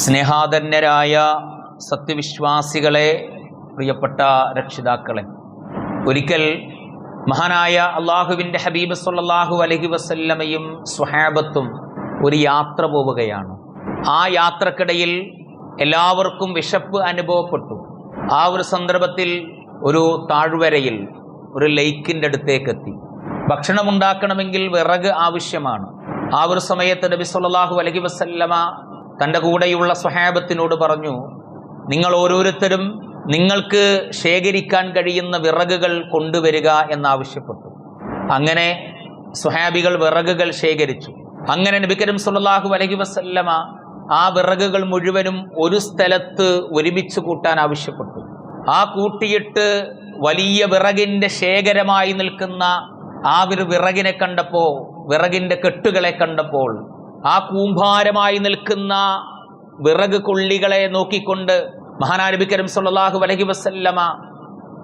സ്നേഹാധന്യരായ സത്യവിശ്വാസികളെ പ്രിയപ്പെട്ട രക്ഷിതാക്കളെ ഒരിക്കൽ മഹാനായ അള്ളാഹുവിന്റെ ഹബീബ് സല്ലല്ലാഹു അലഹി വസല്ലമയും സ്വഹാബത്തും ഒരു യാത്ര പോവുകയാണ്. ആ യാത്രക്കിടയിൽ എല്ലാവർക്കും വിശപ്പ് അനുഭവപ്പെട്ടു. ആ ഒരു സന്ദർഭത്തിൽ ഒരു താഴ്വരയിൽ ഒരു ലേക്കിന്റെ അടുത്തേക്കെത്തി. ഭക്ഷണം ഉണ്ടാക്കണമെങ്കിൽ വിറക് ആവശ്യമാണ്. ആ ഒരു സമയത്ത് നബി സല്ലല്ലാഹു അലൈഹി വസല്ലമ തന്റെ കൂടെയുള്ള സ്വഹാബത്തിനോട് പറഞ്ഞു നിങ്ങൾ ഓരോരുത്തരും നിങ്ങൾക്ക് ശേഖരിക്കാൻ കഴിയുന്ന വിറകുകൾ കൊണ്ടുവരിക എന്നാവശ്യപ്പെട്ടു. അങ്ങനെ സ്വഹാബികൾ വിറകുകൾ ശേഖരിച്ചു. അങ്ങനെ നബിക്കരം സുല്ലാഹു അലഹി വസല്ലമ ആ വിറകുകൾ മുഴുവനും ഒരു സ്ഥലത്ത് ഒരുമിച്ച് കൂട്ടാൻ ആവശ്യപ്പെട്ടു. ആ കൂട്ടിയിട്ട് വലിയ വിറകിന്റെ ശേഖരമായി നിൽക്കുന്ന ആ ഒരു വിറകിനെ കണ്ടപ്പോൾ വിറകിന്റെ കെട്ടുകളെ കണ്ടപ്പോൾ ആ കൂമ്പാരമായി നിൽക്കുന്ന വിറക് കൊള്ളികളെ നോക്കിക്കൊണ്ട് മഹാനാരബി കരീം സല്ലല്ലാഹു അലൈഹി വസല്ലമ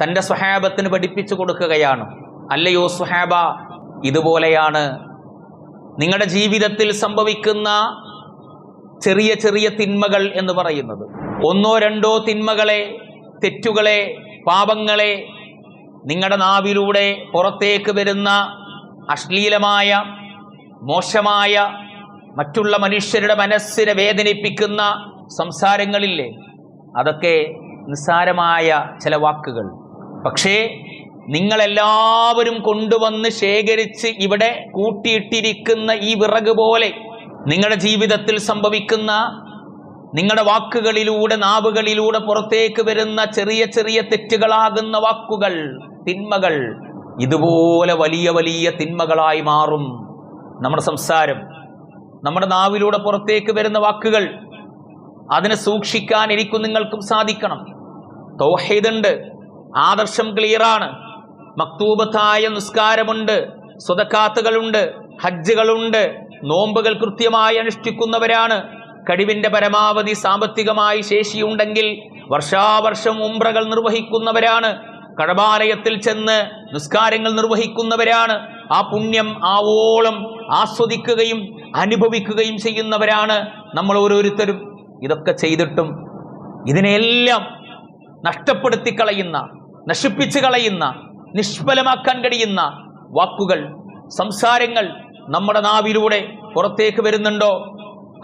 തന്റെ സ്വഹാബത്തിന് പഠിപ്പിച്ചു കൊടുക്കുകയാണ്. അല്ലയോ സ്വഹാബ ഇതുപോലെയാണ് നിങ്ങളുടെ ജീവിതത്തിൽ സംഭവിക്കുന്ന ചെറിയ ചെറിയ തിന്മകൾ എന്ന് പറയുന്നത്. ഒന്നോ രണ്ടോ തിന്മകളെ തെറ്റുകളെ പാപങ്ങളെ നിങ്ങളുടെ നാവിലൂടെ പുറത്തേക്ക് വരുന്ന അശ്ലീലമായ മോശമായ മറ്റുള്ള മനുഷ്യരുടെ മനസ്സിനെ വേദനിപ്പിക്കുന്ന സംസാരങ്ങളില്ലേ? അതൊക്കെ നിസ്സാരമായ ചില വാക്കുകൾ. പക്ഷേ നിങ്ങളെല്ലാവരും കൊണ്ടുവന്ന് ശേഖരിച്ച് ഇവിടെ കൂട്ടിയിട്ടിരിക്കുന്ന ഈ വിറക് പോലെ നിങ്ങളുടെ ജീവിതത്തിൽ സംഭവിക്കുന്ന നിങ്ങളുടെ വാക്കുകളിലൂടെ നാവുകളിലൂടെ പുറത്തേക്ക് വരുന്ന ചെറിയ ചെറിയ തെറ്റുകളാകുന്ന വാക്കുകൾ തിന്മകൾ ഇതുപോലെ വലിയ വലിയ തിന്മകളായി മാറും നമ്മുടെ സംസാരം. നമ്മുടെ നാവിലൂടെ പുറത്തേക്ക് വരുന്ന വാക്കുകൾ. അതിനെ സൂക്ഷിക്കാൻ ഇരിക്കും നിങ്ങൾക്കും സാധിക്കണം. തൗഹീദുണ്ട്. ആദർശം ക്ലിയറാണ്. മക്തൂബത്തായ നിസ്കാരമുണ്ട്. സ്വതക്കാത്തുകളുണ്ട് ഹജ്ജുകളുണ്ട്. നോമ്പുകൾ കൃത്യമായി അനുഷ്ഠിക്കുന്നവരാണ്. കഴിവിന്റെ പരമാവധി സാമ്പത്തികമായി ശേഷിയുണ്ടെങ്കിൽ വർഷാവർഷം ഉംറകൾ നിർവഹിക്കുന്നവരാണ്. കടബാലയത്തിൽ ചെന്ന് നിസ്കാരങ്ങൾ നിർവഹിക്കുന്നവരാണ്. ആ പുണ്യം ആവോളം ആസ്വദിക്കുകയും അനുഭവിക്കുകയും ചെയ്യുന്നവരാണ് നമ്മൾ ഓരോരുത്തരും. ഇതൊക്കെ ചെയ്തിട്ടും ഇതിനെയെല്ലാം നഷ്ടപ്പെടുത്തി കളയുന്ന നശിപ്പിച്ച് കളയുന്ന നിഷ്ഫലമാക്കാൻ കഴിയുന്ന വാക്കുകൾ സംസാരങ്ങൾ നമ്മുടെ നാവിലൂടെ പുറത്തേക്ക് വരുന്നുണ്ടോ?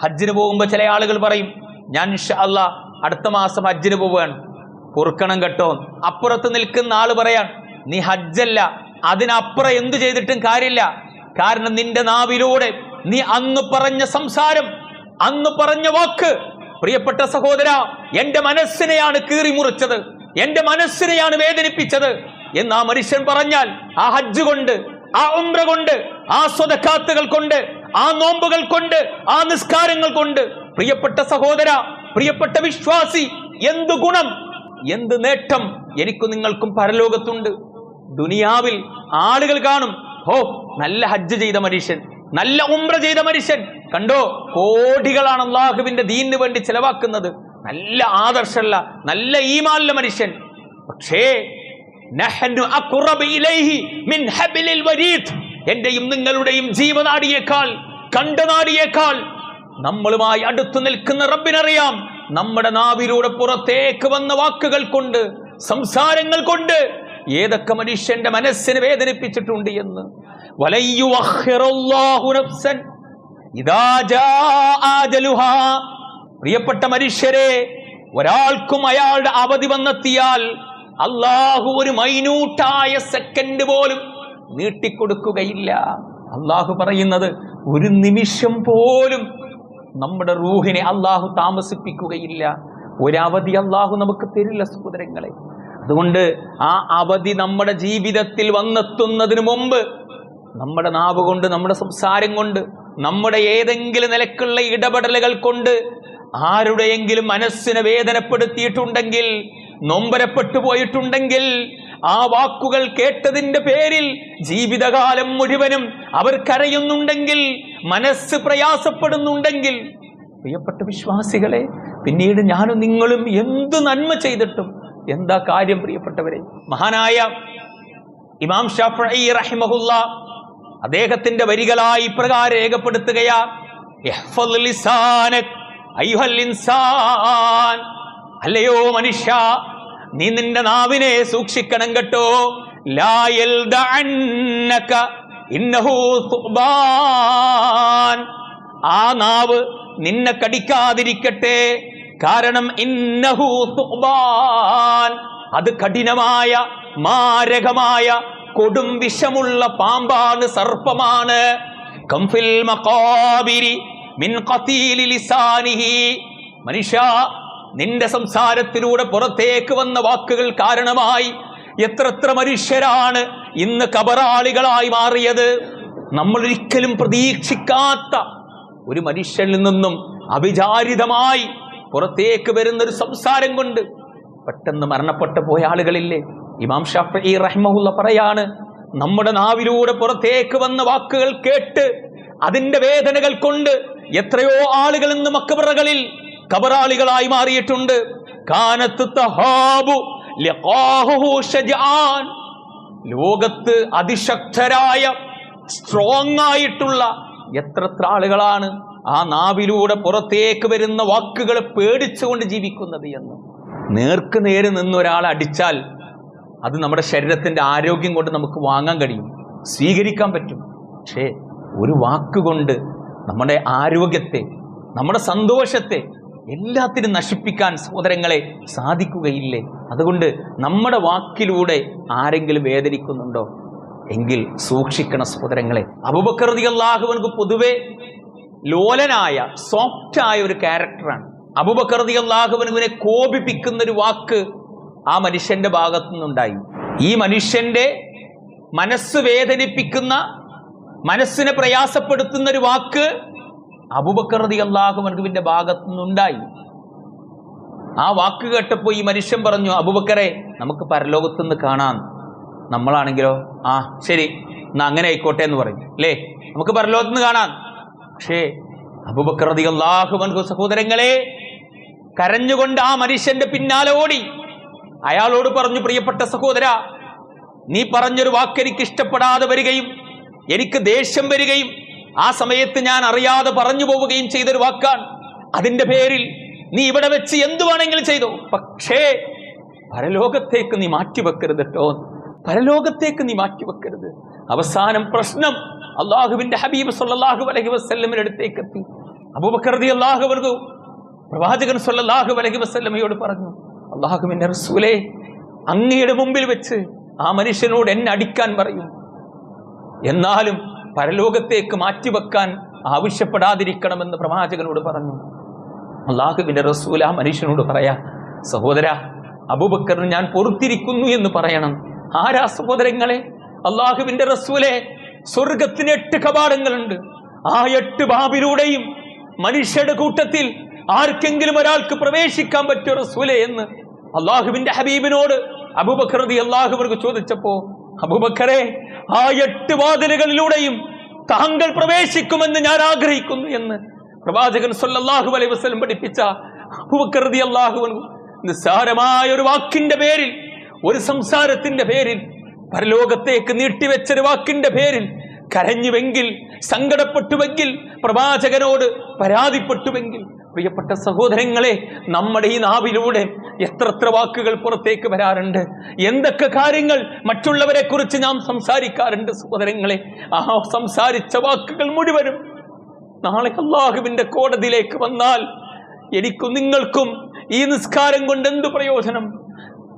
ഹജ്ജിന് പോകുമ്പോൾ ചില ആളുകൾ പറയും ഞാൻ അല്ല അടുത്ത മാസം ഹജ്ജിന് പോവുകയാണ്. പൊറുക്കണം കേട്ടോ. അപ്പുറത്ത് നിൽക്കുന്ന ആൾ പറയാൻ നീ ഹജ്ജല്ല അതിനപ്പുറം എന്തു ചെയ്തിട്ടും കാര്യമില്ല. കാരണം നിന്റെ നാവിലൂടെ നീ അന്ന് പറഞ്ഞ സംസാരം അന്ന് പറഞ്ഞ വാക്ക് പ്രിയപ്പെട്ട സഹോദര എന്റെ മനസ്സിനെയാണ് കീറി മുറിച്ചത് എന്റെ മനസ്സിനെയാണ് വേദനിപ്പിച്ചത് എന്ന് ആ മനുഷ്യൻ പറഞ്ഞാൽ ആ ഹജ്ജ് കൊണ്ട് ആ ഉംറ കൊണ്ട് ആ സ്വതക്കാത്തുകൾ കൊണ്ട് ആ നോമ്പുകൾ കൊണ്ട് ആ നിസ്കാരങ്ങൾ കൊണ്ട് പ്രിയപ്പെട്ട സഹോദര പ്രിയപ്പെട്ട വിശ്വാസി എന്ത് ഗുണം എന്ത് നേട്ടം എനിക്കും നിങ്ങൾക്കും പരലോകത്തുണ്ട്. ദുനിയാവിൽ ആളുകൾ കാണും ഓ നല്ല ഹജ്ജ് ചെയ്ത മനുഷ്യൻ. നല്ല ഉംറ ചെയ്ത മനുഷ്യൻ. കണ്ടോ? കോടികളാണ് അള്ളാഹുവിന്റെ ദീനിന് വേണ്ടി ചെലവാക്കുന്നത്. നല്ല ആദർശമുള്ള നല്ല ഈമാനുള്ള മനുഷ്യൻ. പക്ഷേ എന്റെയും നിങ്ങളുടെയും ജീവനാടിയേക്കാൾ കണ്ടനാടിയേക്കാൾ നമ്മളുമായി അടുത്തു നിൽക്കുന്ന റബ്ബിനറിയാം. നമ്മുടെ നാവിലൂടെ പുറത്തേക്ക് വന്ന വാക്കുകൾ കൊണ്ട് സംസാരങ്ങൾ കൊണ്ട് ഏതൊക്കെ മനുഷ്യന്റെ മനസ്സിനെ വേദനിപ്പിച്ചിട്ടുണ്ട് എന്ന്. പ്രിയപ്പെട്ട മനുഷ്യരെ ഒരാൾക്കും അയാളുടെ അവധി വന്നെത്തിയാൽ അള്ളാഹു ഒരു മൈന്യൂട്ടായ സെക്കൻഡ് പോലും നീട്ടിക്കൊടുക്കുകയില്ല. അള്ളാഹു പറയുന്നത് ഒരു നിമിഷം പോലും നമ്മുടെ റൂഹിനെ അള്ളാഹു താമസിപ്പിക്കുകയില്ല. ഒരവധി അള്ളാഹു നമുക്ക് തരില്ല സഹോദരങ്ങളെ. അതുകൊണ്ട് ആ അവധി നമ്മുടെ ജീവിതത്തിൽ വന്നെത്തുന്നതിന് മുമ്പ് നമ്മുടെ നാവ് കൊണ്ട് നമ്മുടെ സംസാരം കൊണ്ട് നമ്മുടെ ഏതെങ്കിലും നിലക്കുള്ള ഇടപെടലുകൾ കൊണ്ട് ആരുടെയെങ്കിലും മനസ്സിനെ വേദനപ്പെടുത്തിയിട്ടുണ്ടെങ്കിൽ നൊമ്പരപ്പെട്ടു പോയിട്ടുണ്ടെങ്കിൽ ആ വാക്കുകൾ കേട്ടതിന്റെ പേരിൽ ജീവിതകാലം മുഴുവനും അവർ കരയുന്നുണ്ടെങ്കിൽ മനസ്സ് പ്രയാസപ്പെടുന്നുണ്ടെങ്കിൽ പ്രിയപ്പെട്ട വിശ്വാസികളെ പിന്നീട് ഞാനും നിങ്ങളും എന്ത് നന്മ ചെയ്തിട്ടും എന്താ കാര്യം പ്രിയപ്പെട്ടവരെ? മഹാനായ ഇമാം ഷാഫി റഹിമഹുല്ല അദ്ദേഹത്തിന്റെ വരികളായി ഇപ്രകാരം രേഖപ്പെടുത്തുകയാ. "ഇഹ്ഫദ് ലിസാനക് അയ്യുഹൽ ഇൻസാൻ. അല്ലയോ മനുഷ്യ നീ നിന്റെ നാവിനെ സൂക്ഷിക്കണം കേട്ടോ. ലാ യൽദഅന്നക ഇന്നഹു തുബാൻ ആ നാവ് നിന്നെ കടിക്കാതിരിക്കട്ടെ. കാരണം ഇന്നഹു അത് കഠിനമായ മാരകമായ കൊടും വിഷമുള്ള പാമ്പാണ് സർപ്പമാണ്. കംഫിൽ മിൻ മനുഷ്യ നിന്റെ സംസാരത്തിലൂടെ പുറത്തേക്ക് വന്ന വാക്കുകൾ കാരണമായി എത്രത്ര മനുഷ്യരാണ് ഇന്ന് കബറാളികളായി മാറിയത്. നമ്മൾ ഒരിക്കലും പ്രതീക്ഷിക്കാത്ത ഒരു മനുഷ്യനിൽ നിന്നും അവിചാരിതമായി പുറത്തേക്ക് വരുന്ന ഒരു സംസാരം കൊണ്ട് പെട്ടെന്ന് മരണപ്പെട്ടു പോയ ആളുകളില്ലേ? ഇമാം ഷാഫി റഹ്മുള്ള പറയാണ് നമ്മുടെ നാവിലൂടെ പുറത്തേക്ക് വന്ന വാക്കുകൾ കേട്ട് അതിന്റെ വേദനകൾ കൊണ്ട് എത്രയോ ആളുകൾ ഇന്ന് മക്കബറകളിൽ കബറാളികളായി മാറിയിട്ടുണ്ട്. കാനത്ത് തഹാബു ലോകത്ത് അതിശക്തരായ സ്ട്രോങ് ആയിട്ടുള്ള എത്രത്ര ആളുകളാണ് ആ നാവിലൂടെ പുറത്തേക്ക് വരുന്ന വാക്കുകളെ പേടിച്ചുകൊണ്ട് ജീവിക്കുന്നത് എന്ന്. നേർക്ക് നേര് നിന്ന് ഒരാളെ അടിച്ചാൽ അത് നമ്മുടെ ശരീരത്തിന്റെ ആരോഗ്യം കൊണ്ട് നമുക്ക് വാങ്ങാൻ കഴിയും സ്വീകരിക്കാൻ പറ്റും. പക്ഷേ ഒരു വാക്കുകൊണ്ട് നമ്മുടെ ആരോഗ്യത്തെ നമ്മുടെ സന്തോഷത്തെ എല്ലാത്തിനും നശിപ്പിക്കാൻ സഹോദരങ്ങളെ സാധിക്കുകയില്ലേ? അതുകൊണ്ട് നമ്മുടെ വാക്കിലൂടെ ആരെങ്കിലും വേദനിക്കുന്നുണ്ടോ? എങ്കിൽ സൂക്ഷിക്കണ സഹോദരങ്ങളെ. അബുബക്രതി അള്ളാഹുവനക്ക് പൊതുവെ ലോലനായ സോഫ്റ്റായ ഒരു ക്യാരക്ടറാണ് അബുബക്രതി അള്ളാഹുവനുവിനെ കോപിപ്പിക്കുന്ന ഒരു വാക്ക് ആ മനുഷ്യന്റെ ഭാഗത്തു നിന്നുണ്ടായി ഈ മനുഷ്യന്റെ മനസ്സ് വേദനിപ്പിക്കുന്ന മനസ്സിനെ പ്രയാസപ്പെടുത്തുന്ന ഒരു വാക്ക് അബുബക്കറതി അള്ളാഹു മനുവിന്റെ ഭാഗത്തു നിന്നുണ്ടായി ആ വാക്ക് കേട്ടപ്പോൾ ഈ മനുഷ്യൻ പറഞ്ഞു അബുബക്കറെ നമുക്ക് പരലോകത്തുനിന്ന് കാണാം. നമ്മളാണെങ്കിലോ? ആ ശരി. എന്നാ അങ്ങനെ ആയിക്കോട്ടെ എന്ന് പറഞ്ഞു അല്ലേ? നമുക്ക് പരലോകത്തുനിന്ന് കാണാം. പക്ഷേ അബുബക്കറതി അള്ളാഹുവൻകു സഹോദരങ്ങളെ കരഞ്ഞുകൊണ്ട് ആ മനുഷ്യന്റെ പിന്നാലെ ഓടി. അയാളോട് പറഞ്ഞു പ്രിയപ്പെട്ട സഹോദര നീ പറഞ്ഞൊരു വാക്ക് എനിക്ക് ഇഷ്ടപ്പെടാതെ വരികയും എനിക്ക് ദേഷ്യം വരികയും ആ സമയത്ത് ഞാൻ അറിയാതെ പറഞ്ഞു പോവുകയും ചെയ്തൊരു വാക്കാണ്. അതിന്റെ പേരിൽ നീ ഇവിടെ വെച്ച് എന്തു വേണമെങ്കിലും ചെയ്തു. പക്ഷേ പരലോകത്തേക്ക് നീ മാറ്റിവെക്കരുത് കേട്ടോ. പരലോകത്തേക്ക് നീ മാറ്റിവെക്കരുത്. അവസാനം പ്രശ്നം അള്ളാഹുവിന്റെ ഹബീബ് സല്ലാഹു അലഹി വസല്ലമിന്റെ അടുത്തേക്ക് എത്തി. അബൂബക്കർ അള്ളാഹു പ്രവാചകൻ സല്ലാഹു അലഹി വസല്ലമയോട് പറഞ്ഞു അള്ളാഹുവിന്റെ റസൂലേ അങ്ങയുടെ മുമ്പിൽ വെച്ച് ആ മനുഷ്യനോട് എന്നെ അടിക്കാൻ പറയും. എന്നാലും പരലോകത്തേക്ക് മാറ്റിവെക്കാൻ ആവശ്യപ്പെടാതിരിക്കണമെന്ന് പ്രവാചകനോട് പറഞ്ഞു. അള്ളാഹുവിന്റെ റസൂൽ ആ മനുഷ്യനോട് പറയാ സഹോദര അബൂബക്കറിന് ഞാൻ പൊറുത്തിരിക്കുന്നു എന്ന് പറയണം. ആരാ സഹോദരങ്ങളെ? അള്ളാഹുവിന്റെ റസൂലെ സ്വർഗത്തിന് എട്ട് കവാടങ്ങളുണ്ട്. ആ എട്ട് ബാബിലൂടെയും മനുഷ്യരുടെ കൂട്ടത്തിൽ ആർക്കെങ്കിലും ഒരാൾക്ക് പ്രവേശിക്കാൻ പറ്റുമോ റസൂലെ എന്ന് അള്ളാഹുവിന്റെ ഹബീബിനോട് അബൂബക്കറതി അള്ളാഹുബർക്ക് ചോദിച്ചപ്പോ അബൂബക്കറെ ആ എട്ട് വാതിലുകളിലൂടെയും താങ്കൾ പ്രവേശിക്കുമെന്ന് ഞാൻ ആഗ്രഹിക്കുന്നു എന്ന് പ്രവാചകൻ സൊല്ലാഹു അലൈ വസ്ലം പഠിപ്പിച്ച അബൂബക്കർ അള്ളാഹു നിസ്സാരമായ ഒരു വാക്കിന്റെ പേരിൽ ഒരു സംസാരത്തിന്റെ പേരിൽ പരലോകത്തേക്ക് നീട്ടിവെച്ചൊരു വാക്കിന്റെ പേരിൽ കരഞ്ഞുവെങ്കിൽ സങ്കടപ്പെട്ടുവെങ്കിൽ പ്രവാചകനോട് പരാതിപ്പെട്ടുവെങ്കിൽ പ്രിയപ്പെട്ട സഹോദരങ്ങളെ നമ്മുടെ ഈ നാവിലൂടെ എത്രത്ര വാക്കുകൾ പുറത്തേക്ക് വരാറുണ്ട്. എന്തൊക്കെ കാര്യങ്ങൾ മറ്റുള്ളവരെ കുറിച്ച് നാം സംസാരിക്കാറുണ്ട് സഹോദരങ്ങളെ. ആ സംസാരിച്ച വാക്കുകൾ മുഴുവനും നാളെ അള്ളാഹുവിന്റെ കോടതിയിലേക്ക് വന്നാൽ എനിക്കും നിങ്ങൾക്കും ഈ നിസ്കാരം കൊണ്ട് എന്ത് പ്രയോജനം?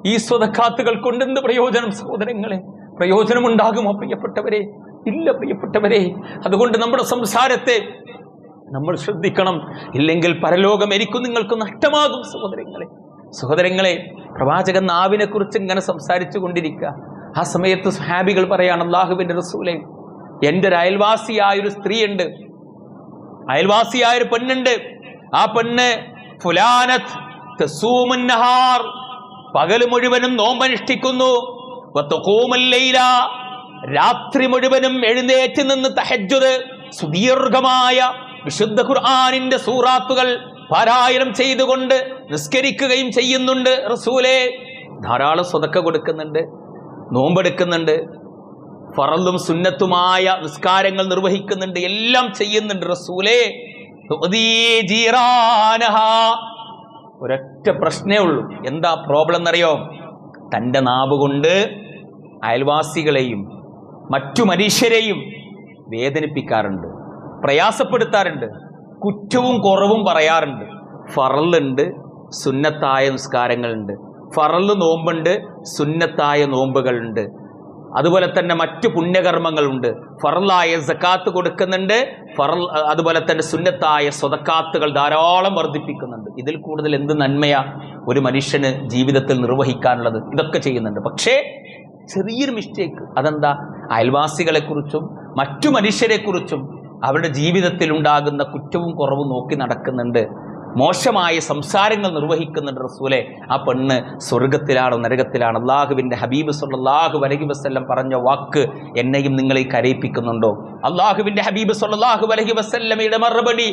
ഈ സ്വതക്കാത്തുകൾ കൊണ്ട് എന്ത് പ്രയോജനം സഹോദരങ്ങളെ? പ്രയോജനമുണ്ടാകുമോ പ്രിയപ്പെട്ടവരെ? ഇല്ല പ്രിയപ്പെട്ടവരെ. അതുകൊണ്ട് നമ്മുടെ സംസാരത്തെ നമ്മൾ ശ്രദ്ധിക്കണം. ഇല്ലെങ്കിൽ പരലോകം എനിക്കും നിങ്ങൾക്കും നഷ്ടമാകും സഹോദരങ്ങളെ. സഹോദരങ്ങളെ പ്രവാചകൻ നാവിനെ കുറിച്ച് ഇങ്ങനെ സംസാരിച്ചു കൊണ്ടിരിക്കുക. ആ സമയത്ത് സുഹാബികൾ പറയാണ് അള്ളാഹുബിന്റെ റസൂലെ എന്റെ ഒരു അയൽവാസിയായൊരു സ്ത്രീയുണ്ട്. അയൽവാസിയായൊരു പെണ്ണുണ്ട്. ആ പെണ്ണ് ഫുലാനത്ത് പകൽ മുഴുവനും നോമ്പനുഷ്ഠിക്കുന്നു. രാത്രി മുഴുവനും എഴുന്നേറ്റ് നിന്ന് തഹജ്ജുദ് സുദീർഘമായ വിശുദ്ധ ഖുർആാനിന്റെ സൂറാത്തുകൾ പാരായണം ചെയ്തുകൊണ്ട് നിസ്കരിക്കുകയും ചെയ്യുന്നുണ്ട് റസൂലേ. ധാരാളം സ്വതക്ക കൊടുക്കുന്നുണ്ട് നോമ്പെടുക്കുന്നുണ്ട് ഫറലും സുന്നത്തുമായ നിസ്കാരങ്ങൾ നിർവഹിക്കുന്നുണ്ട് എല്ലാം ചെയ്യുന്നുണ്ട് റസൂലേ. ഒരൊറ്റ പ്രശ്നേ ഉള്ളൂ. എന്താ പ്രോബ്ലം എന്നറിയോ? തന്റെ നാവ് കൊണ്ട് അയൽവാസികളെയും മറ്റു മനുഷ്യരെയും വേദനിപ്പിക്കാറുണ്ട്. പ്രയാസപ്പെടുത്താറുണ്ട്. കുറ്റവും കുറവും പറയാറുണ്ട്. ഫറലുണ്ട് സുന്നത്തായ നിസ്കാരങ്ങളുണ്ട്. ഫറൽ നോമ്പുണ്ട് സുന്നത്തായ നോമ്പുകളുണ്ട്. അതുപോലെ തന്നെ മറ്റു പുണ്യകർമ്മങ്ങളുണ്ട്. ഫറലായ സക്കാത്ത് കൊടുക്കുന്നുണ്ട് ഫറൽ അതുപോലെ തന്നെ സുന്നത്തായ സ്വതക്കാത്തുകൾ ധാരാളം വർദ്ധിപ്പിക്കുന്നുണ്ട്. ഇതിൽ കൂടുതൽ എന്ത് നന്മയാ ഒരു മനുഷ്യന് ജീവിതത്തിൽ നിർവഹിക്കാനുള്ളത്? ഇതൊക്കെ ചെയ്യുന്നുണ്ട്. പക്ഷേ ചെറിയൊരു മിസ്റ്റേക്ക് അതെന്താ? അയൽവാസികളെക്കുറിച്ചും മറ്റു മനുഷ്യരെക്കുറിച്ചും അവരുടെ ജീവിതത്തിൽ ഉണ്ടാകുന്ന കുറ്റവും കുറവും നോക്കി നടക്കുന്നുണ്ട്. മോശമായ സംസാരങ്ങൾ നിർവഹിക്കുന്നുണ്ട് റസൂലെ. ആ പെണ്ണ് സ്വർഗത്തിലാണോ നരകത്തിലാണോ? അള്ളാഹുവിന്റെ ഹബീബ് സല്ലല്ലാഹു വലഹി വസ്ല്ലം പറഞ്ഞ വാക്ക് എന്നെയും നിങ്ങളെ കരയിപ്പിക്കുന്നുണ്ടോ? അള്ളാഹുവിന്റെ ഹബീബ് സല്ലാഹു വലഹി വസ്ല്ലമയുടെ മറുപടി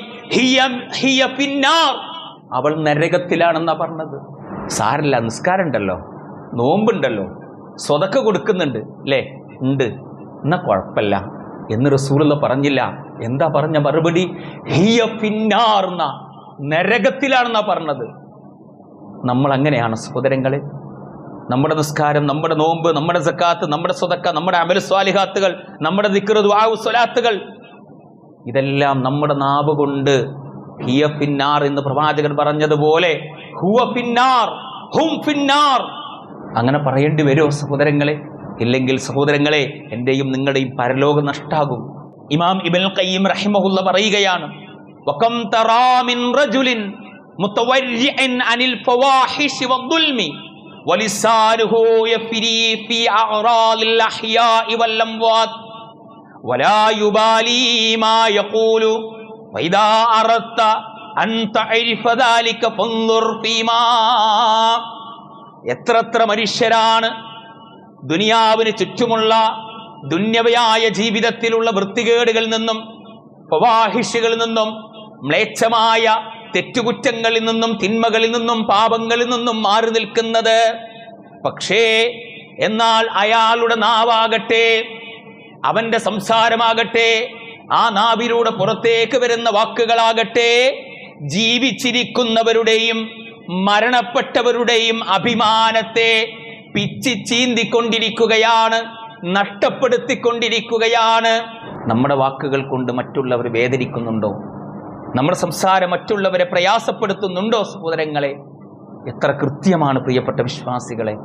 അവൾ നരകത്തിലാണെന്നാ പറഞ്ഞത്. സാരല്ല നിസ്കാരം ഉണ്ടല്ലോ നോമ്പുണ്ടല്ലോ സ്വതക്ക കൊടുക്കുന്നുണ്ട് അല്ലേ ഉണ്ട്. എന്നാ കുഴപ്പമില്ല. എന്ന് റസൂലുള്ള പറഞ്ഞില്ല. എന്താ പറഞ്ഞ മറുപടി? ഹിയ ഫിന്നാർ എന്നാ നരകത്തിലാണെന്നാ പറഞ്ഞത്. നമ്മൾ അങ്ങനെയാണ് സഹോദരങ്ങളെ. നമ്മുടെ നിസ്കാരം നമ്മുടെ നോമ്പ് നമ്മുടെ സക്കാത്ത് നമ്മുടെ സ്വതക്ക നമ്മുടെ അമല സ്വാലിഹാത്തുകൾ നമ്മുടെ ദിക്റ് ദുആഉ സ്വലാത്തുകൾ. ഇതെല്ലാം നമ്മുടെ നാവ് കൊണ്ട് ഹിയ ഫിന്നാർ എന്ന് പ്രവാചകൻ പറഞ്ഞതുപോലെ ഹുവ ഫിന്നാർ ഹും ഫിന്നാർ. അങ്ങനെ പറയേണ്ടി വരുമോ സഹോദരങ്ങളെ? ഇല്ലെങ്കിൽ സഹോദരങ്ങളെ എൻ്റെയും നിങ്ങളുടെയും പരലോകം നഷ്ടാകും ഇമാം ഇബൻ ഖയ്യിം റഹിമഹുല്ല പറയുകയാണ് വകം തറാ മിൻ റജുലിൻ മുതവര്രിഅൻ അനിൽ ഫവാഹിഷ് വദ്ദുൽമി ولسانه يفري في أعراض الأحياء والأموات ولا يبالي ما يقول وإذا أردت أن تعرف ذلك فانظر فيما എത്രത്ര മനുഷ്യരാണ് ദുനിയാവിന് ചുറ്റുമുള്ള ദുന്യവയായ ജീവിതത്തിലുള്ള വൃത്തികേടുകളിൽ നിന്നും പവാഹിഷുകളിൽ നിന്നും മ്ലേച്ഛമായ തെറ്റുകുറ്റങ്ങളിൽ നിന്നും തിന്മകളിൽ നിന്നും പാപങ്ങളിൽ നിന്നും മാറി നിൽക്കുന്നത്. പക്ഷേ എന്നാൽ അയാളുടെ നാവാകട്ടെ അവന്റെ സംസാരമാകട്ടെ ആ നാവിലൂടെ പുറത്തേക്ക് വരുന്ന വാക്കുകളാകട്ടെ ജീവിച്ചിരിക്കുന്നവരുടെയും മരണപ്പെട്ടവരുടെയും അഭിമാനത്തെ പിച്ചി ചീന്തിക്കൊണ്ടിരിക്കുകയാണ് നഷ്ടപ്പെടുത്തിക്കൊണ്ടിരിക്കുകയാണ്. നമ്മുടെ വാക്കുകൾ കൊണ്ട് മറ്റുള്ളവർ വേദനിക്കുന്നുണ്ടോ? നമ്മുടെ സംസാരം മറ്റുള്ളവരെ പ്രയാസപ്പെടുത്തുന്നുണ്ടോ സഹോദരങ്ങളെ? എത്ര കൃത്യമാണ് പ്രിയപ്പെട്ട വിശ്വാസികളെ.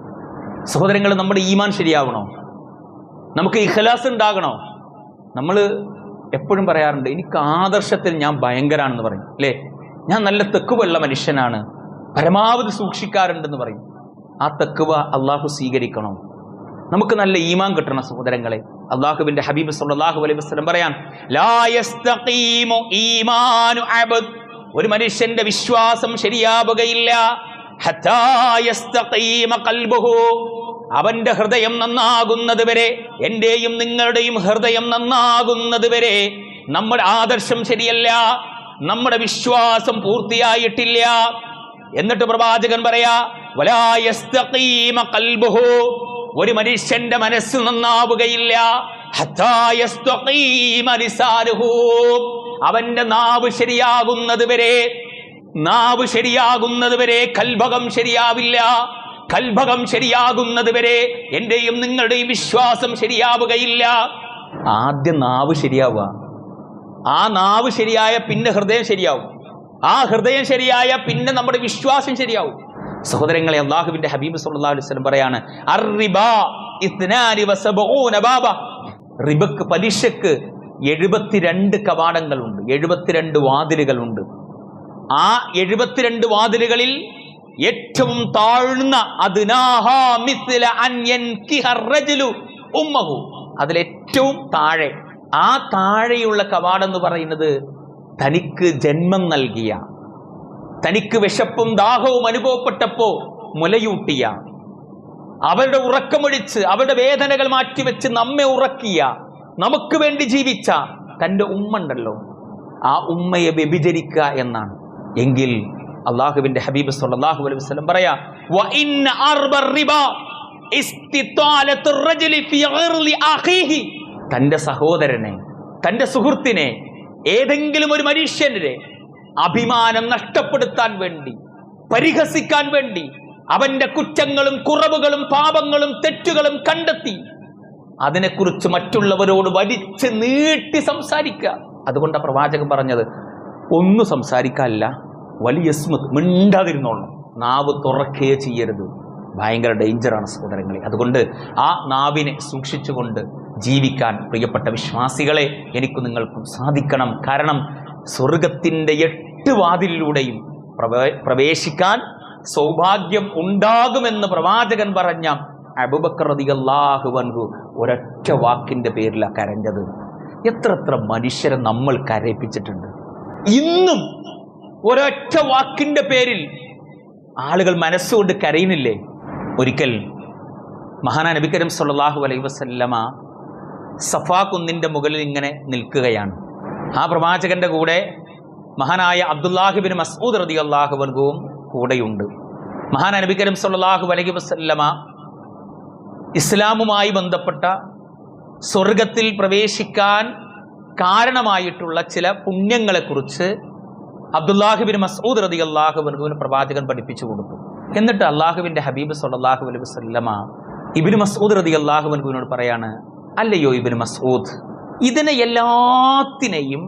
സഹോദരങ്ങൾ നമ്മുടെ ഈമാൻ ശരിയാവണോ? നമുക്ക് ഇഖലാസ് ഉണ്ടാകണോ? നമ്മൾ എപ്പോഴും പറയാറുണ്ട് എനിക്ക് ആദർശത്തിൽ ഞാൻ ഭയങ്കരാണെന്ന് പറയും അല്ലേ? ഞാൻ നല്ല തെക്കുവള്ള മനുഷ്യനാണ് പരമാവധി സൂക്ഷിക്കാറുണ്ടെന്ന് പറയും. ആ തെക്കുവ അള്ളാഹു സ്വീകരിക്കണം. നമുക്ക് നല്ല ഈമാൻ കിട്ടണം സഹോദരങ്ങളെ. അള്ളാഹുവിന്റെ ഹബീബ് സല്ലല്ലാഹു അലൈഹി വസ്ലം പറയാൻ ഒരു മനുഷ്യന്റെ വിശ്വാസം ശരിയാവുകയില്ല. അവന്റെ ഹൃദയം നന്നാകുന്നത് വരെ എന്റെയും നിങ്ങളുടെയും ഹൃദയം നന്നാകുന്നത് വരെ നമ്മുടെ ആദർശം ശരിയല്ല. നമ്മുടെ വിശ്വാസം പൂർത്തിയായിട്ടില്ല. എന്നിട്ട് പ്രവാചകൻ പറയാ ഒരു മനുഷ്യന്റെ മനസ്സ് നന്നാവുകയില്ല. അവന്റെ നാവ് ശരിയാകുന്നത് വരെ നാവ് ശരിയാകുന്നത് വരെ കൽഭകം ശരിയാവില്ല. കൽഭകം ശരിയാകുന്നത് വരെ എന്റെയും നിങ്ങളുടെയും വിശ്വാസം ശരിയാവുകയില്ല. ആദ്യം നാവ് ശരിയാവുക. ആ നാവ് ശരിയായ പിന്നെ ഹൃദയം ശരിയാവും. ആ ഹൃദയം ശരിയായ പിന്നെ നമ്മുടെ വിശ്വാസം ശരിയാവും. സഹോദരങ്ങളെ അള്ളാഹുവിന്റെ ഹബീബ് വസല്ലം പറയാണ് റിബക്ക് പലിശക്ക് എഴുപത്തിരണ്ട് കവാടങ്ങളുണ്ട് എഴുപത്തിരണ്ട് വാതിലുകളുണ്ട്. ആ എഴുപത്തിരണ്ട് വാതിലുകളിൽ ഏറ്റവും താഴ്ന്ന അതിലേറ്റവും താഴെ ആ താഴെയുള്ള കവാടം എന്ന് പറയുന്നത് തനിക്ക് ജന്മം നൽകിയ തനിക്ക് വിശപ്പും ദാഹവും അനുഭവപ്പെട്ടപ്പോൾ മുലയൂട്ടിയ അവരുടെ ഉറക്കമൊഴിച്ച് അവരുടെ വേദനകൾ മാറ്റിവെച്ച് നമ്മെ ഉറക്കിയ നമുക്ക് വേണ്ടി ജീവിച്ച തന്റെ ഉമ്മ ഉണ്ടല്ലോ ആ ഉമ്മയെ വ്യഭിചരിക്കുക എന്നാണ് എങ്കിൽ അള്ളാഹുവിന്റെ ഹബീബ് സല്ലാഹു അലൈഹി വസ്ലം പറയാ. തന്റെ സഹോദരനെ തന്റെ സുഹൃത്തിനെ ഏതെങ്കിലും ഒരു മനുഷ്യനെ അഭിമാനം നഷ്ടപ്പെടുത്താൻ വേണ്ടി പരിഹസിക്കാൻ വേണ്ടി അവന്റെ കുറ്റങ്ങളും കുറവുകളും പാപങ്ങളും തെറ്റുകളും കണ്ടെത്തി അതിനെക്കുറിച്ച് മറ്റുള്ളവരോട് വലിച്ച് നീട്ടി സംസാരിക്കുക. അതുകൊണ്ട് പ്രവാചകൻ പറഞ്ഞത് ഒന്നും സംസാരിക്കാനല്ല വലിയ സ്മൃത് മിണ്ടാതിരുന്നോളണം നാവ് തുറക്കേ ചെയ്യരുത്. ഭയങ്കര ഡേഞ്ചറാണ് സഹോദരങ്ങളെ. അതുകൊണ്ട് ആ നാവിനെ സൂക്ഷിച്ചുകൊണ്ട് ജീവിക്കാൻ പ്രിയപ്പെട്ട വിശ്വാസികളെ എനിക്കും നിങ്ങൾക്കും സാധിക്കണം. കാരണം സ്വർഗത്തിന്റെ എട്ട് വാതിലിലൂടെയും പ്രവേ- പ്രവേശിക്കാൻ സൗഭാഗ്യം ഉണ്ടാകുമെന്ന് പ്രവാചകൻ പറഞ്ഞ അബുബക്കർ വൻഹു ഒരൊറ്റ വാക്കിന്റെ പേരിലാണ് കരഞ്ഞത്. എത്രത്ര എത്ര മനുഷ്യരെ നമ്മൾ കരയിപ്പിച്ചിട്ടുണ്ട്. ഇന്നും ഒരൊറ്റ വാക്കിന്റെ പേരിൽ ആളുകൾ മനസ്സുകൊണ്ട് കരയുന്നില്ലേ? ഒരിക്കൽ മഹാനാ നബിക്കരം കരീം അലൈ വസല്ലമ സഫാ കുന്നിന്റെ മുകളിൽ ഇങ്ങനെ നിൽക്കുകയാണ്. ആ പ്രവാചകന്റെ കൂടെ മഹാനായ അബ്ദുല്ലാഹിബിൻ മസ്ഊദ് റതി അള്ളാഹുബൻകുവും കൂടെയുണ്ട്. മഹാൻ കരീം സല്ലല്ലാഹു അലൈഹി വസല്ലമ ഇസ്ലാമുമായി ബന്ധപ്പെട്ട സ്വർഗത്തിൽ പ്രവേശിക്കാൻ കാരണമായിട്ടുള്ള ചില പുണ്യങ്ങളെക്കുറിച്ച് അബ്ദുല്ലാഹിബിൻ മസ്ഊദ് റതി അള്ളാഹുബൻകുവിന് പ്രവാചകൻ പഠിപ്പിച്ചു കൊടുത്തു. എന്നിട്ട് അള്ളാഹുവിന്റെ ഹബീബ് സല്ലല്ലാഹു അലൈഹി വസല്ലമ ഇബ്നു മസ്ഊദ് റതി അള്ളാഹുബൻകുവിനോട് പറയാണ് അല്ലയോ ഇബിൻ മസൂദ് ഇതിനെ എല്ലാത്തിനെയും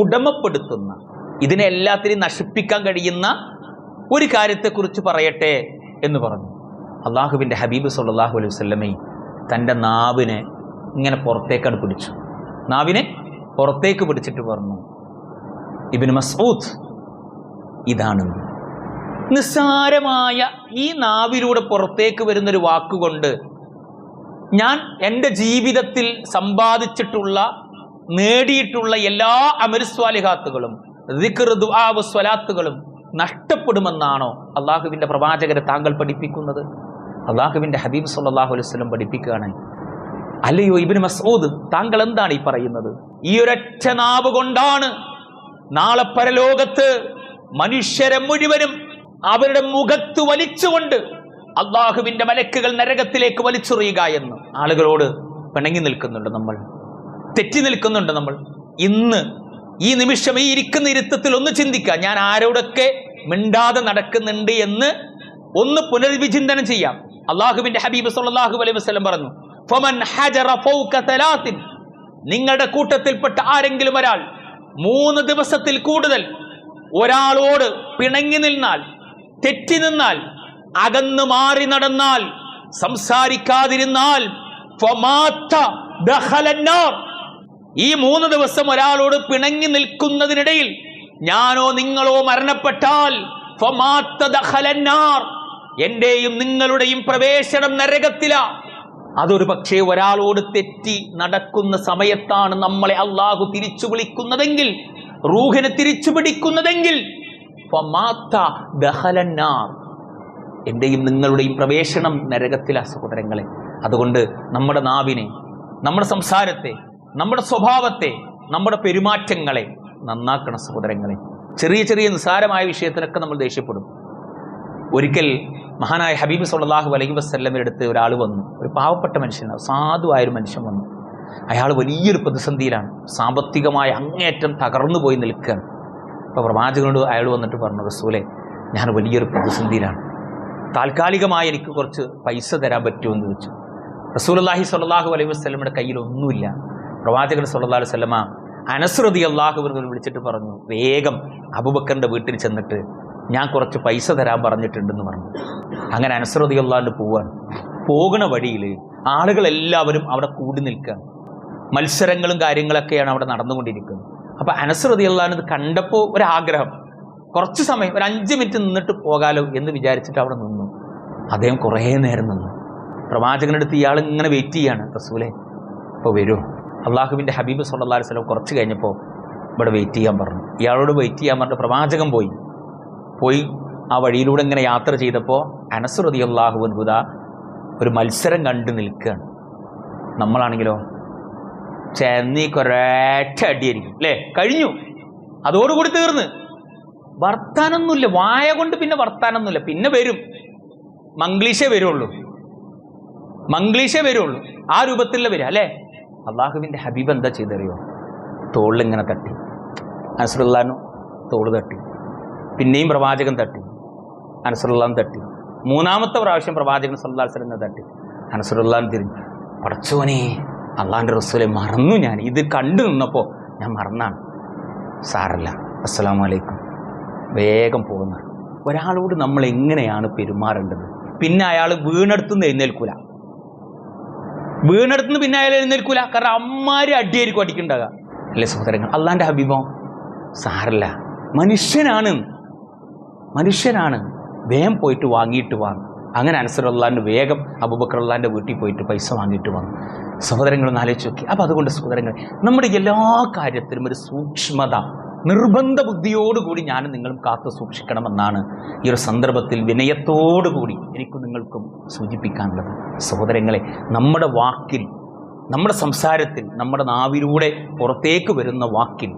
ഉടമപ്പെടുത്തുന്ന ഇതിനെ എല്ലാത്തിനെയും നശിപ്പിക്കാൻ കഴിയുന്ന ഒരു കാര്യത്തെക്കുറിച്ച് പറയട്ടെ എന്ന് പറഞ്ഞു. അള്ളാഹുവിന്റെ ഹബീബ് സല്ലല്ലാഹു അലൈഹി വസല്ലമേ തന്റെ നാവിനെ ഇങ്ങനെ പുറത്തേക്കാണ് പിടിച്ചു. നാവിനെ പുറത്തേക്ക് പിടിച്ചിട്ട് പറഞ്ഞു ഇബിന് മസൂദ് ഇതാണ് നിസ്സാരമായ ഈ നാവിലൂടെ പുറത്തേക്ക് വരുന്നൊരു വാക്കുകൊണ്ട് ഞാൻ എന്റെ ജീവിതത്തിൽ സമ്പാദിച്ചിട്ടുള്ള നേടിയിട്ടുള്ള എല്ലാ അമരുസ്വാലിഹാത്തുകളും സ്വലാത്തുകളും നഷ്ടപ്പെടുമെന്നാണോ അള്ളാഹുവിന്റെ പ്രവാചകരെ താങ്കൾ പഠിപ്പിക്കുന്നത്? അള്ളാഹുവിന്റെ ഹബീബ് സല്ലാഹു അലൈഹി വസല്ലം പഠിപ്പിക്കുകയാണ്. അല്ലയോ ഇബിന് മസൂദ് താങ്കൾ എന്താണ് ഈ പറയുന്നത്? ഈ ഒരൊറ്റ നാവ് കൊണ്ടാണ് നാളെ പരലോകത്ത് മനുഷ്യരെ മുഴുവനും അവരുടെ മുഖത്ത് വലിച്ചുകൊണ്ട് അള്ളാഹുവിന്റെ മലക്കുകൾ നരകത്തിലേക്ക് വലിച്ചെറിയുക എന്ന്. ആളുകളോട് പിണങ്ങി നിൽക്കുന്നുണ്ട് നമ്മൾ. തെറ്റി നിൽക്കുന്നുണ്ട് നമ്മൾ. ഇന്ന് ഈ നിമിഷം ഈ ഇരിക്കുന്ന ഇരുത്തത്തിൽ ഒന്ന് ചിന്തിക്കുക. ഞാൻ ആരോടൊക്കെ മിണ്ടാതെ നടക്കുന്നുണ്ട് എന്ന് ഒന്ന് പുനർവിചിന്തനം ചെയ്യാം. അള്ളാഹുവിന്റെ ഹബീബ് സല്ലല്ലാഹു അലൈഹി വസ്ലം പറഞ്ഞു ഫമൻ ഹജറ നിങ്ങളുടെ കൂട്ടത്തിൽപ്പെട്ട ആരെങ്കിലും ഒരാൾ മൂന്ന് ദിവസത്തിൽ കൂടുതൽ ഒരാളോട് പിണങ്ങി നിന്നാൽ തെറ്റി നിന്നാൽ അകന്നു മാറി നടന്നാൽ സംസാരിക്കാതിരുന്നാൽ. ഈ മൂന്ന് ദിവസം ഒരാളോട് പിണങ്ങി നിൽക്കുന്നതിനിടയിൽ ഞാനോ നിങ്ങളോ മരണപ്പെട്ടാൽ. എന്റെയും നിങ്ങളുടെയും പ്രവേശനം നരകത്തില അതൊരു പക്ഷേ ഒരാളോട് തെറ്റി നടക്കുന്ന സമയത്താണ് നമ്മളെ അള്ളാഹു തിരിച്ചു വിളിക്കുന്നതെങ്കിൽ റൂഹിനെ തിരിച്ചു പിടിക്കുന്നതെങ്കിൽ. എന്റെയും നിങ്ങളുടെയും പ്രവേശനം നരകത്തിലെ സഹോദരങ്ങളെ. അതുകൊണ്ട് നമ്മുടെ നാവിനെ നമ്മുടെ സംസാരത്തെ നമ്മുടെ സ്വഭാവത്തെ നമ്മുടെ പെരുമാറ്റങ്ങളെ നന്നാക്കണം സഹോദരങ്ങളെ. ചെറിയ ചെറിയ നിസ്സാരമായ വിഷയത്തിനൊക്കെ നമ്മൾ ദേഷ്യപ്പെടും. ഒരിക്കൽ മഹാനായ ഹബീബ് സുല്ലാഹു അലൈഹി വസ്ല്ലമിന്റെ അടുത്ത് ഒരാൾ വന്നു. ഒരു പാവപ്പെട്ട മനുഷ്യനാണ് സാധുവായൊരു മനുഷ്യൻ വന്നു. അയാൾ വലിയൊരു പ്രതിസന്ധിയിലാണ്. സാമ്പത്തികമായ അങ്ങേറ്റം തകർന്നു പോയി നിൽക്കുകയാണ്. അപ്പോൾ പ്രവാചകനോട് അയാൾ വന്നിട്ട് പറഞ്ഞു റസൂലെ ഞാൻ വലിയൊരു പ്രതിസന്ധിയിലാണ്. താൽക്കാലികമായി എനിക്ക് കുറച്ച് പൈസ തരാൻ പറ്റുമെന്ന് ചോദിച്ചു. റസൂലുള്ളാഹി സ്വല്ലല്ലാഹു അലൈഹി വസല്ലമയുടെ കയ്യിൽ ഒന്നുമില്ല. പ്രവാചകൻ സല്ലാ അലൈഹി വസല്ലമ അനസ്രതി അള്ളാഹു വിളിച്ചിട്ട് പറഞ്ഞു വേഗം അബുബക്കറിന്റെ വീട്ടിൽ ചെന്നിട്ട് ഞാൻ കുറച്ച് പൈസ തരാൻ പറഞ്ഞിട്ടുണ്ടെന്ന് പറഞ്ഞു. അങ്ങനെ അനസ്രതി അള്ളാഹിന്റെ പോവാൻ പോകുന്ന വഴിയിൽ ആളുകളെല്ലാവരും അവിടെ കൂടി നിൽക്കുക മത്സരങ്ങളും കാര്യങ്ങളൊക്കെയാണ് അവിടെ നടന്നുകൊണ്ടിരിക്കുന്നത്. അപ്പോൾ അനസ്രതി അള്ളാഹിനത് കണ്ടപ്പോൾ ഒരാഗ്രഹം. കുറച്ച് സമയം ഒരു അഞ്ച് മിനിറ്റ് നിന്നിട്ട് പോകാലോ എന്ന് വിചാരിച്ചിട്ട് അവിടെ നിന്നു. അദ്ദേഹം കുറേ നേരം നിന്നു. പ്രവാചകനടുത്ത് ഇയാൾ ഇങ്ങനെ വെയിറ്റ് ചെയ്യാണ് റസൂലെ അപ്പോൾ വരൂ. അള്ളാഹുവിന്റെ ഹബീബ് അലൈഹി വസല്ലം കുറച്ച് കഴിഞ്ഞപ്പോൾ ഇവിടെ വെയിറ്റ് ചെയ്യാൻ പറഞ്ഞു. ഇയാളോട് വെയിറ്റ് ചെയ്യാൻ പറഞ്ഞിട്ട് പ്രവാചകൻ പോയി. പോയി ആ വഴിയിലൂടെ ഇങ്ങനെ യാത്ര ചെയ്തപ്പോൾ അനസുറതി അള്ളാഹു അൻഹുദ ഒരു മത്സരം കണ്ടു നിൽക്കുകയാണ്. നമ്മളാണെങ്കിലോ ചെന്നീ കൊരേറ്റ അടിയായിരിക്കും. അല്ലേ കഴിഞ്ഞു. അതോടുകൂടി തീർന്ന്. വർത്താനൊന്നുമില്ല. വായ കൊണ്ട് പിന്നെ വർത്താനൊന്നുമില്ല. പിന്നെ വരും. മംഗ്ലീഷേ വരുള്ളൂ. മംഗ്ലീഷേ വരുള്ളൂ. ആ രൂപത്തിലുള്ള വരിക അല്ലേ? അള്ളാഹുവിന്റെ ഹബീബ് എന്താ ചെയ്തറിയോ? തോളിലിങ്ങനെ തട്ടി. അനസറുല്ലാനു തോൾ തട്ടി. പിന്നെയും പ്രവാചകൻ തട്ടി. അനസറുല്ലാൻ തട്ടി. മൂന്നാമത്തെ പ്രാവശ്യം പ്രവാചകൻ സല്ലാസ്ലനെ തട്ടി. അനസറുല്ലാൻ തിരിഞ്ഞു. പടച്ചോനെ അള്ളാന്റെ റസൂലെ മറന്നു ഞാൻ. ഇത് കണ്ടു നിന്നപ്പോൾ ഞാൻ മറന്നാണ്. സാറല്ല. അസ്സാം അലൈക്കും. വേഗം പോകുന്നത് ഒരാളോട് നമ്മൾ എങ്ങനെയാണ് പെരുമാറേണ്ടത്? പിന്നെ അയാൾ വീണെടുത്തുനിന്ന് എഴുന്നേൽക്കൂല. വീണെടുത്തുനിന്ന് പിന്നെ അയാൾ എഴുന്നേൽക്കൂല. കാരണം അമ്മാര് അടിയായിരിക്കും അടിക്കുണ്ടാകുക അല്ലേ സഹോദരങ്ങൾ അള്ളാന്റെ ഹബീബോ? സാറല്ല. മനുഷ്യനാണ്. മനുഷ്യനാണ്. വേഗം പോയിട്ട് വാങ്ങിയിട്ട് വാങ്ങും. അങ്ങനെ അനസറുല്ലാന്റെ വേഗം അബുബക്കറുള്ളാന്റെ വീട്ടിൽ പോയിട്ട് പൈസ വാങ്ങിയിട്ട് വന്നു സഹോദരങ്ങൾ ഒന്ന് ആലോചിച്ച് നോക്കി. അപ്പം അതുകൊണ്ട് സഹോദരങ്ങൾ നമ്മുടെ എല്ലാ കാര്യത്തിലും ഒരു സൂക്ഷ്മത നിർബന്ധ ബുദ്ധിയോടുകൂടി ഞാനും നിങ്ങളും കാത്തു സൂക്ഷിക്കണമെന്നാണ് ഈ ഒരു സന്ദർഭത്തിൽ വിനയത്തോടുകൂടി എനിക്കും നിങ്ങൾക്കും സൂചിപ്പിക്കാനുള്ളത്. സഹോദരങ്ങളെ നമ്മുടെ വാക്കിൽ നമ്മുടെ സംസാരത്തിൽ നമ്മുടെ നാവിലൂടെ പുറത്തേക്ക് വരുന്ന വാക്കിൽ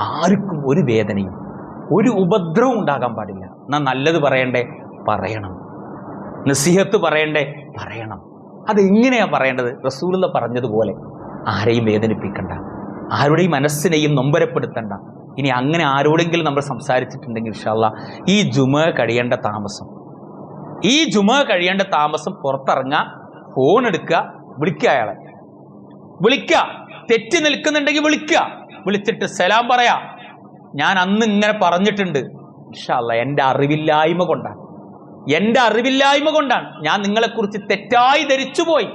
ആർക്കും ഒരു വേദനയും ഒരു ഉപദ്രവം ഉണ്ടാകാൻ പാടില്ല. എന്നാൽ നല്ലത് പറയണ്ടേ? പറയണം. നസീഹത്ത് പറയണ്ടേ? പറയണം. അതെങ്ങനെയാണ് പറയേണ്ടത്? റസൂലുള്ള പറഞ്ഞതുപോലെ ആരെയും വേദനിപ്പിക്കണ്ട. ആരുടെയും മനസ്സിനെയും നൊമ്പരപ്പെടുത്തണ്ട. ഇനി അങ്ങനെ ആരോടെങ്കിലും നമ്മൾ സംസാരിച്ചിട്ടുണ്ടെങ്കിൽ ഇൻഷാല്ല ഈ ജുമ കഴിയേണ്ട താമസം ഈ ജുമ കഴിയേണ്ട താമസം പുറത്തിറങ്ങുക ഫോൺ എടുക്കുക വിളിക്കുക അയാളെ. വിളിക്കുക. തെറ്റി നിൽക്കുന്നുണ്ടെങ്കിൽ വിളിക്കുക. വിളിച്ചിട്ട് സലാം പറയാ. ഞാൻ അന്ന് ഇങ്ങനെ പറഞ്ഞിട്ടുണ്ട്. ഇൻഷാല്ല എന്റെ അറിവില്ലായ്മ കൊണ്ടാണ്. എന്റെ അറിവില്ലായ്മ കൊണ്ടാണ്. ഞാൻ നിങ്ങളെക്കുറിച്ച് തെറ്റായി ധരിച്ചുപോയി.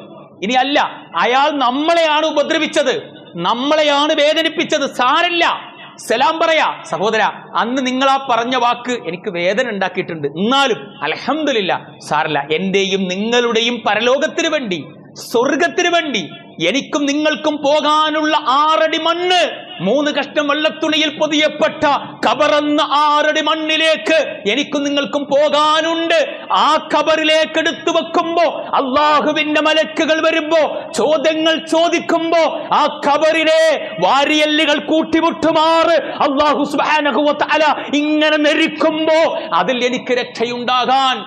ഇനി അല്ല അയാൾ നമ്മളെയാണ് ഉപദ്രവിച്ചത്. നമ്മളെയാണ് വേദനിപ്പിച്ചത്. സാരല്ല സലാം പറയാ സഹോദര അന്ന് നിങ്ങൾ ആ പറഞ്ഞ വാക്ക് എനിക്ക് വേദന ഉണ്ടാക്കിയിട്ടുണ്ട്. എന്നാലും അലഹമില്ല സാരല്ല എന്റെയും നിങ്ങളുടെയും പരലോകത്തിന് വേണ്ടി സ്വർഗത്തിന് വേണ്ടി എനിക്കും നിങ്ങൾക്കും പോകാനുള്ള ആറടി മണ്ണ് മൂന്ന് കഷ്ണം വെള്ളത്തുണിയിൽ പൊതിയപ്പെട്ട കബറന്ന ആറടി മണ്ണിലേക്ക് എനിക്കും നിങ്ങൾക്കും പോകാനുണ്ട്. ആ കബറിലേക്ക് എടുത്തു വെക്കുമ്പോ അള്ളാഹുവിന്റെ മലക്കുകൾ വരുമ്പോ ചോദ്യങ്ങൾ ചോദിക്കുമ്പോ ആ കബറിലെ വാരിയല്ലുകൾ കൂട്ടിമുട്ടുമാറ് അള്ളാഹു തആല ഇങ്ങനെ നെരിക്കുമ്പോ അതിൽ എനിക്ക് രക്ഷയുണ്ടാകാൻ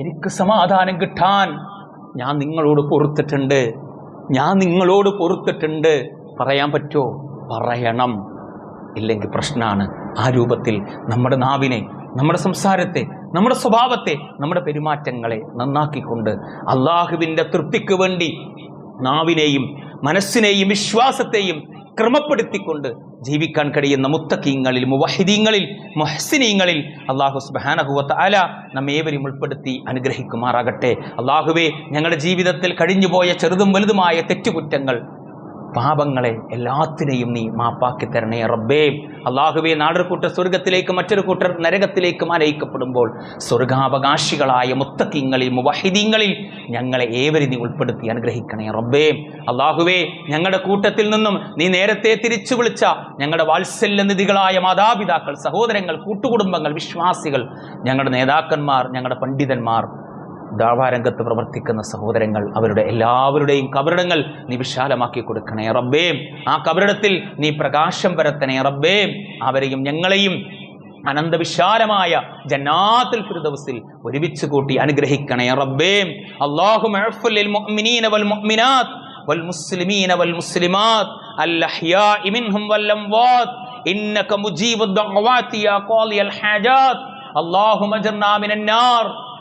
എനിക്ക് സമാധാനം കിട്ടാൻ ഞാൻ നിങ്ങളോട് പൊറുത്തിട്ടുണ്ട്. ഞാൻ നിങ്ങളോട് പൊറുത്തിട്ടുണ്ട്. പറയാൻ പറ്റുമോ? പറയണം. ഇല്ലെങ്കിൽ പ്രശ്നമാണ് ആ രൂപത്തിൽ നമ്മുടെ നാവിനെ നമ്മുടെ സംസാരത്തെ നമ്മുടെ സ്വഭാവത്തെ നമ്മുടെ പെരുമാറ്റങ്ങളെ നന്നാക്കിക്കൊണ്ട് അള്ളാഹുവിന്റെ തൃപ്തിക്ക് വേണ്ടി നാവിനെയും മനസ്സിനെയും വിശ്വാസത്തെയും ക്രമപ്പെടുത്തിക്കൊണ്ട് ജീവിക്കാൻ കഴിയുന്ന മുത്തക്കീങ്ങളിൽ മുവഹിദീങ്ങളിൽ മുഹസിനീങ്ങളിൽ അള്ളാഹു സുബാനഹുവത്ത് അല നമ്മേവരും ഉൾപ്പെടുത്തി അനുഗ്രഹിക്കുമാറാകട്ടെ. അള്ളാഹുവെ ഞങ്ങളുടെ ജീവിതത്തിൽ കഴിഞ്ഞുപോയ ചെറുതും വലുതുമായ തെറ്റുകുറ്റങ്ങൾ പാപങ്ങളെ എല്ലാത്തിനെയും നീ മാപ്പാക്കി തരണേ റബ്ബേ. അള്ളാഹുവെ നാടൊരു കൂട്ടർ സ്വർഗത്തിലേക്ക് മറ്റൊരു കൂട്ടർ നരകത്തിലേക്കും അനയിക്കപ്പെടുമ്പോൾ സ്വർഗാവകാശികളായ മുത്തക്കിങ്ങളിൽ മുവഹിദീങ്ങളിൽ ഞങ്ങളെ ഏവരും നീ ഉൾപ്പെടുത്തി അനുഗ്രഹിക്കണേ റബ്ബേ. അള്ളാഹുവേ ഞങ്ങളുടെ കൂട്ടത്തിൽ നിന്നും നീ നേരത്തെ തിരിച്ചു വിളിച്ച ഞങ്ങളുടെ വാത്സല്യ നിധികളായ മാതാപിതാക്കൾ സഹോദരങ്ങൾ കൂട്ടുകുടുംബങ്ങൾ വിശ്വാസികൾ ഞങ്ങളുടെ നേതാക്കന്മാർ ഞങ്ങളുടെ പണ്ഡിതന്മാർ ദാവാരംഗത്ത് പ്രവർത്തിക്കുന്ന സഹോദരങ്ങൾ അവരുടെ എല്ലാവരുടെയും കബറിടങ്ങൾ നീ വിശാലമാക്കി കൊടുക്കണേ റബ്ബേ ആ കബറിടത്തിൽ നീ പ്രകാശം പരത്തണേ റബ്ബേ അവരെയും ഞങ്ങളെയും അനന്തവിശാലമായ ജന്നാത്തുൽ ഫിർദൗസിൽ ഒരുമിച്ച് കൂട്ടി അനുഗ്രഹിക്കണേ റബ്ബേ അല്ലാഹു മഅഫുൽ മുഅ്മിനീന വൽ മുഅ്മിനാത്ത് വൽ മുസ്ലിമീന വൽ മുസ്ലിമാത്ത് അൽ അഹ്യാഇ മിൻഹും വൽ അംവാത്ത് إنك مجيب الدعوات يا قاضي الحاجات اللهم اجرنا من النار